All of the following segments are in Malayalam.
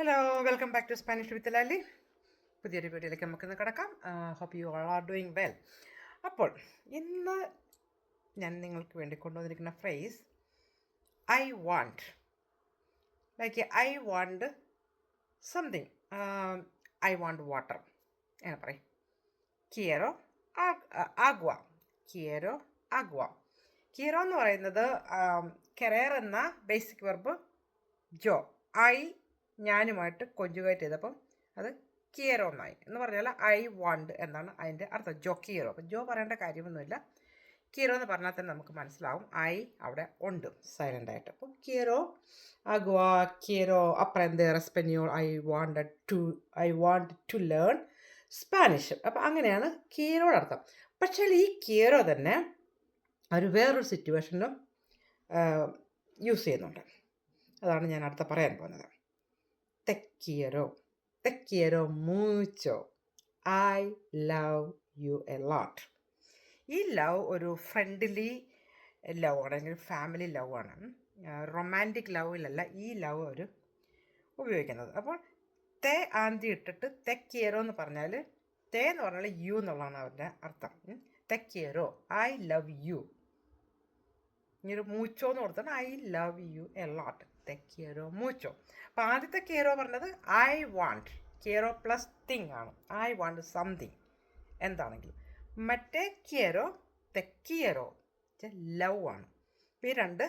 Hello welcome back to Spanish with Lali പുതിയൊരു വീഡിയോയിലേക്ക് നമുക്കിന്ന് കിടക്കാം. Hope you all are doing well അപ്പോൾ ഇന്ന് ഞാൻ നിങ്ങൾക്ക് വേണ്ടി കൊണ്ടുവന്നിരിക്കുന്ന phrase I want like I want something I want water എങ്ങനെ പറയും? കിയറോ ആഗ്വ കിയറോ ആഗ്വ കിയറോ എന്ന് പറയുന്നത് കെറേർ എന്ന ബേസിക് വെർബ് ജോ ഐ ഞാനുമായിട്ട് കൊഞ്ചുകേറ്റ് ചെയ്തപ്പം അത് കിയറോ എന്നായി. എന്ന് പറഞ്ഞാൽ ഐ വണ്ട് എന്നാണ് അതിന്റെ അർത്ഥം. ജോ കിയറോ അപ്പം ജോ പറയേണ്ട കാര്യമൊന്നുമില്ല. കിയറോ എന്ന് പറഞ്ഞാൽ തന്നെ നമുക്ക് മനസ്സിലാവും. ഐ അവിടെ ഉണ്ട് സൈലന്റായിട്ട്. അപ്പം കിയറോ അഗ്വാ കിയറോ അപ്രന്തേർ സ്പെനിയോൾ I want to I want to learn Spanish. അപ്പം അങ്ങനെയാണ് കിയറോയുടെ അർത്ഥം. പക്ഷേ ഈ കിയറോ തന്നെ ഒരു വേറൊരു സിറ്റുവേഷനിലും യൂസ് ചെയ്യുന്നുണ്ട്. അതാണ് ഞാൻ അടുത്ത പറയാൻ പോകുന്നത്. തെക്കിയരോ quiero mucho. I love you a lot ഈ ലവ് ഒരു ഫ്രണ്ട്ലി ലവ് ആണ് അല്ലെങ്കിൽ ഫാമിലി ലവ് ആണ്. റൊമാന്റിക് ലവിലല്ല ഈ ലവ് ഒരു ഉപയോഗിക്കുന്നത്. അപ്പോൾ തേ ആന്തി ഇട്ടിട്ട് തെക്കിയറോ എന്ന് പറഞ്ഞാൽ തേ എന്ന് പറഞ്ഞാൽ യു എന്നുള്ളതാണ് അവരുടെ അർത്ഥം. തെക്കിയറോ ഐ ലവ് യു ഒരു മൂച്ചോ എന്ന് കൊടുത്താൽ I love you a lot തെ കിയറോ മൂച്ചോ അപ്പോൾ ആദ്യത്തെ കിയറോ പറഞ്ഞത് ഐ വാണ്ട് കിയറോ പ്ലസ് തിങ് ആണ്. ഐ വാണ്ട് സംതിങ് എന്താണെങ്കിലും. മറ്റേ കിയറോ തെക്കിയറോ കിയറോ ലവ് ആണ്. ഈ രണ്ട്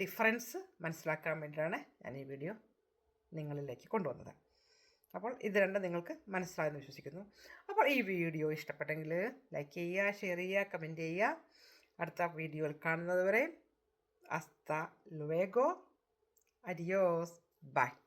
ഡിഫറൻസ് മനസ്സിലാക്കാൻ വേണ്ടിയിട്ടാണ് ഞാൻ ഈ വീഡിയോ നിങ്ങളിലേക്ക് കൊണ്ടുവന്നത്. അപ്പോൾ ഇത് രണ്ട് നിങ്ങൾക്ക് മനസ്സിലായെന്ന് വിശ്വസിക്കുന്നു. അപ്പോൾ ഈ വീഡിയോ ഇഷ്ടപ്പെട്ടെങ്കിൽ ലൈക്ക് ചെയ്യുക ഷെയർ ചെയ്യുക കമന്റ് ചെയ്യുക. അടുത്ത വീഡിയോയിൽ കാണുന്നത് വരെ ഹasta luego. Adiós. Bye.